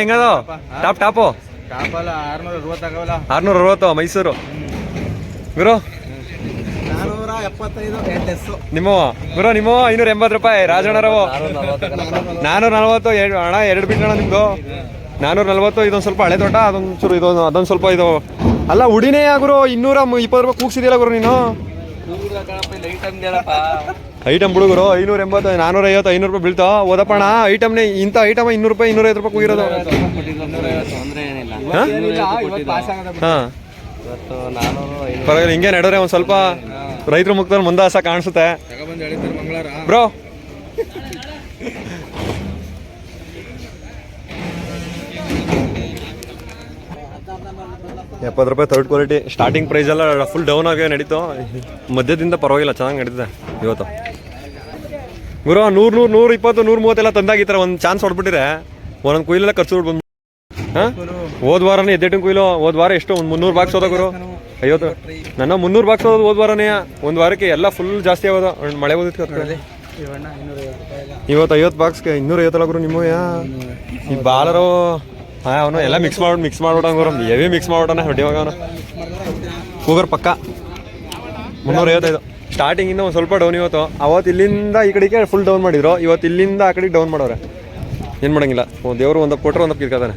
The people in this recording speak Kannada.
ಹೆಂಗದ? Top top? ಟಾಪಲ್ಲ ಆರ್ನೂರ ಅರವತ್ತಾಗವಲ್ಲ ಆರ್ನೂರ ಅರವತ್ತು ಮೈಸೂರು. ಗುರು? ನಾನೂರ ಎಪ್ಪತ್ತೈದು. ಎಡ್ಡೆಸ್ಸು ನಿಮ್ಮ ಗುರು ನಿಮ್ಮ ಐನೂರ ಎಂಬತ್ತು ರೂಪಾಯಿ. ರಾಜಣ್ಣರವು ನಾನೂರ ನಲ್ವತ್ತು ಎರಡು ಬಿಟ್ಟು ಎರಡು ಬಿಟ್ಟಣ ನಿಮ್ದು? ನಾನೂರ ನಲ್ವತ್ತು ಇದೊಂದು ಸ್ವಲ್ಪ ಹಳೆ ತೋಟ ಅದೊಂದು ಚೂರು ಇದೊಂದು ಅದೊಂದು ಸ್ವಲ್ಪ ಇದು. ಅಲ್ಲ ಉಡಿನೇ ಗುರು? ಇನ್ನೂರ ಇಪ್ಪತ್ತು ರೂಪಾಯಿ ಕೂಗ್ಸಿದಿಲ್ಲ ಗುರು ನೀನು? ಐಟಮ್ ಹುಡುಗರು ಐನೂರ ಎಂಬತ್ತು ನಾನೂರ ಐವತ್ತು ಐನೂರು ರೂಪಾಯಿ ಬೀಳ್ತಾ ಓದಪ್ಪಣ ಐಟಮ್ನೇ ಇಂಥ ಐಟಮ್ ಇನ್ನೂರು ರೂಪಾಯಿ ಇನ್ನೂರ ಐವತ್ತು ರೂಪಾಯಿ ಕುಗಿರೋದು ತೊಂದ್ರೆ ಏನಿಲ್ಲ ಇವತ್ತು ಪಾಸ್ ಆಗೋದ ಹಾಂ. ಪರವಾಗಿಲ್ಲ ಹಿಂಗೆ ನಡೆದ್ರೆ ಒಂದು ಸ್ವಲ್ಪ ರೈತರ ಮುಖದಲ್ಲಿ ಮುಂದಾಸ ಕಾಣಿಸುತ್ತೆ. ಬ್ರೋ. ಎಪ್ಪತ್ತು ರೂಪಾಯಿ ಥರ್ಡ್ ಕ್ವಾಲಿಟಿ ಸ್ಟಾರ್ಟಿಂಗ್ ಪ್ರೈಸ್ ಎಲ್ಲ ಫುಲ್ ಡೌನ್ ಆಗಿ ನಡೀತು. ಮಧ್ಯದಿಂದ ಪರವಾಗಿಲ್ಲ ಚೆನ್ನಾಗಿ ನಡೀತಿದೆ ಇವತ್ತು. ಗುರು ನೂರು ನೂರು ನೂರು ಇಪ್ಪತ್ತು ನೂರು ಮೂವತ್ತೆಲ್ಲ ತಂದಾಗಿತ್ತರ ಒಂದು ಚಾನ್ಸ್ ಹೊಡ್ಬಿಟ್ಟಿರೆ ಒಂದೊಂದು ಕುಯ್ಲೆಲ್ಲ ಖರ್ಚು ಬಂದು ಹಾಂ? ಹೋದ ವಾರನೇ ಎದ್ದೆಟ್ಟಿನ ಕುಯ್ಲು ಹೋದ ವಾರ ಎಷ್ಟು ಒಂದು ಮುನ್ನೂರು ಬಾಕ್ಸ್ ಹೋದ ಗುರು. ಐವತ್ತು. ನನ್ನ ಮುನ್ನೂರು ಬಾಕ್ಸ್ ಹೋದ ಹೋದ ವಾರನೇ. ಒಂದು ವಾರಕ್ಕೆ ಎಲ್ಲ ಫುಲ್ ಜಾಸ್ತಿ ಆಗೋದು. ಮಳೆ ಓದಿತ್ತು. ಇವತ್ತು ಐವತ್ತು ಬಾಕ್ಸ್ಗೆ ಇನ್ನೂರ ಐವತ್ತಲ್ಲ ಗುರು ನಿಮ್ಮ ಈ ಬಾಲರು. ಹಾಂ ಅವನು ಎಲ್ಲ ಮಿಕ್ಸ್ ಮಾಡಿ ಮಿಕ್ಸ್ ಮಾಡ್ಬಿಟ್ಟ ಗುರು. ಹೆವಿ ಮಿಕ್ಸ್ ಮಾಡ್ಬಿಟ್ಟಾನ ಹೊಡಿ ಮಗ ಅವನು ಕೂಗರ್ ಪಕ್ಕ. ಮುನ್ನೂರ ಐವತ್ತೈದು. ಸ್ಟಾರ್ಟಿಂಗಿಂದ ಒಂದು ಸ್ವಲ್ಪ ಡೌನ್ ಇವತ್ತು. ಅವತ್ತು ಇಲ್ಲಿಂದ ಈ ಕಡೆಗೆ ಫುಲ್ ಡೌನ್ ಮಾಡಿದ್ರು. ಇವತ್ತು ಇಲ್ಲಿಂದ ಆ ಕಡೆಗೆ ಡೌನ್ ಮಾಡೋರೆ. ಏನು ಮಾಡೋಂಗಿಲ್ಲ. ಒಂದು ದೇವರು ಒಂದು ಕೊಟ್ಟರೆ ಒಂದು ಕಿರ್ಕತಾನೆ